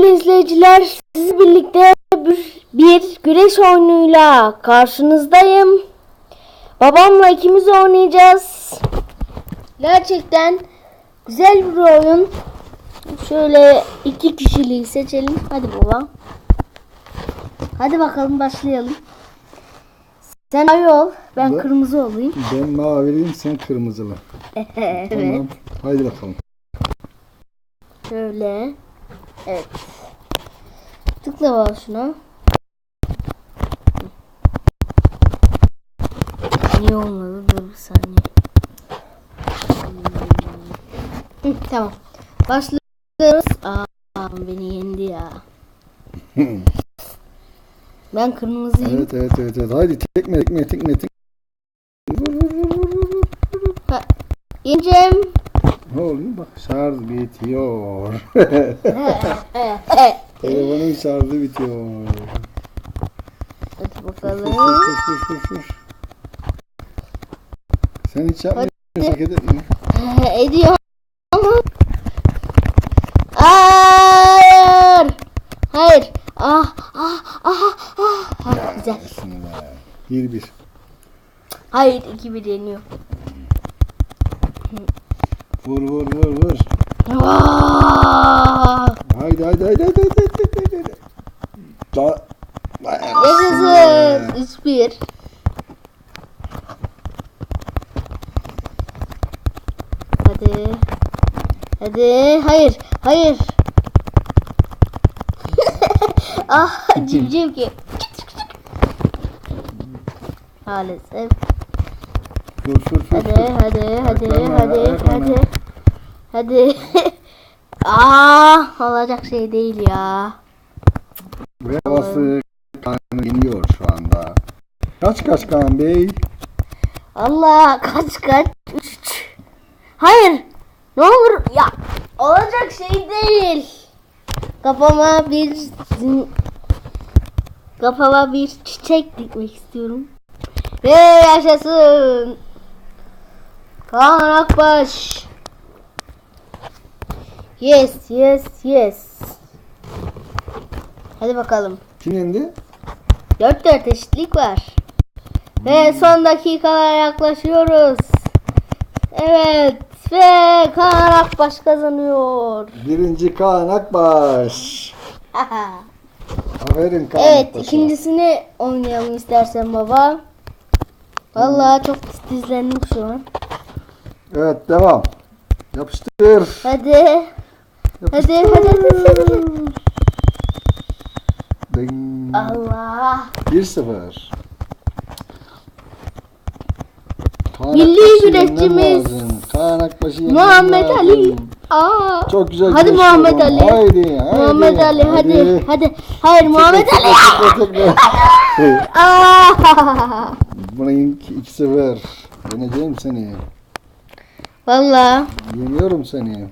Sevgili izleyiciler, siz birlikte bir, bir güreş oyunuyla karşınızdayım. Babamla ikimiz oynayacağız. Gerçekten güzel bir oyun. Şöyle iki kişiliği seçelim. Hadi baba. Hadi bakalım başlayalım. Sen mavi ol, ben Ben- kırmızı olayım. Ben maviliyim sen kırmızılı. evet. Tamam. Haydi bakalım. Şöyle. Evet. Tıkla baba şuna. Niye olmadı? Dur bir saniye. Hı, tamam. Başlıyoruz. Aa, beni yendi ya. Ben kırmızıyım. Evet evet evet evet. Haydi tekme tekme tekme tekme. Vur, vur, vur, vur, vur, vur. Ha, Yeneceğim. Ne oluyor bak şarj bitiyor. Telefonun şarjı bitiyor. Hadi bakalım. fış, fış, fış, fış. Sen hiç yapmıyorsun hareket etme. Ediyor. Hayır. Hayır. Ah ah ah ah. ah güzel. Bismillah. Bir bir. Hayır 2-1 yeniyor. Vur vur vur vur. Haydi haydi haydi haydi haydi haydi haydi. Da Yaşasın. 3-1. Hadi. Hadi. Hayır. Hayır. ah civciv ki. Maalesef. Vur vur vur. Hadi hadi hadi Ayaklarına, hadi hadi. Hadi. Aa, olacak şey değil ya. Ve havası Kaan'ı iniyor şu anda. Kaç kaç Kaan Bey? Allah kaç kaç. Üç. Hayır. Ne olur ya. Olacak şey değil. Kafama bir kafama bir çiçek dikmek istiyorum. Ve yaşasın. Kaan Akbaş. Yes, yes, yes. Hadi bakalım. Kim yendi? 4-4 eşitlik var. Ve son dakikalara yaklaşıyoruz. Evet. Ve Kaan Akbaş kazanıyor. Birinci Kaan Akbaş. Aferin Kaan evet Akbaş'a. ikincisini oynayalım istersen baba. Vallahi çok titizlendim şu an. Evet devam. Yapıştır. Hadi. Hadi hadi hadi. hadi. Ding. Allah. 1-0. Kaan Milli güreşçimiz Muhammed. Ali. Aa. Çok güzel Hadi Muhammed. Ali. Haydi, haydi. Muhammed Ali hadi hadi. Hayır Muhammed Ali. Aa. Bunun 2-0. Yeneceğim seni. Vallahi. Yeniyorum seni.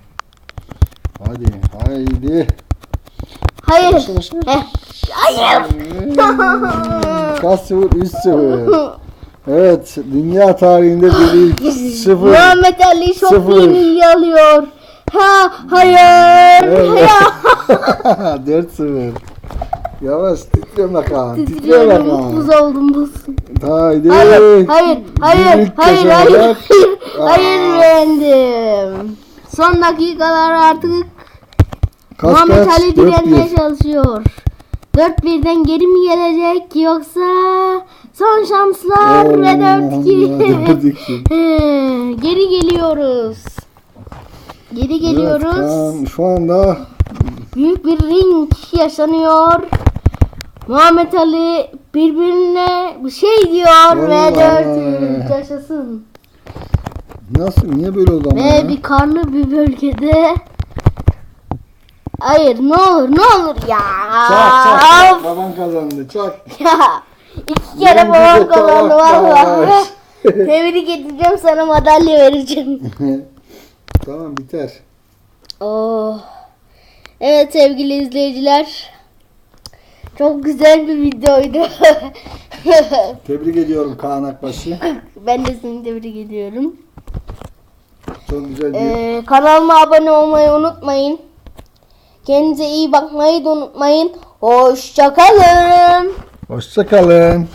Hadi, haydi. Hayır. Başla, başla. Heh. Hayır. Kaç sıfır? 3 sıfır. Evet, dünya tarihinde bir ilk sıfır. Muhammed Ali çok Sıfır. yenilgi alıyor. Ha hayır. Evet. 4 sıfır. Yavaş titreme Kaan. Titreme Kaan. oldum buz. Haydi. Hayır, hayır, hayır, hayır, hayır, hayır, beğendim. Son dakikalar artık Kaç Muhammed kaç? Ali 4-1. direnmeye çalışıyor. 4-1'den geri mi gelecek yoksa son şanslar ve 4-2. 4-2. He, geri geliyoruz. Geri Evet, geliyoruz. Kaan şu anda Büyük bir ring yaşanıyor. Muhammed Ali birbirine bir şey diyor ve. 4 yaşasın. nasıl niye böyle oldu ama Ve ya? bir karlı bir bölgede Hayır ne olur ne olur ya. Çak çak çak. Baban kazandı çak. Ya iki kere babam kazandı valla. Tebrik edeceğim sana madalya vereceğim. tamam biter. Oh. Evet sevgili izleyiciler. Çok güzel bir videoydu. Tebrik ediyorum Kaan Akbaş'ı. ben de seni tebrik ediyorum. Çok güzel bir Ee, kanalıma abone olmayı unutmayın. Kendinize iyi bakmayı da unutmayın. Hoşçakalın. Hoşçakalın.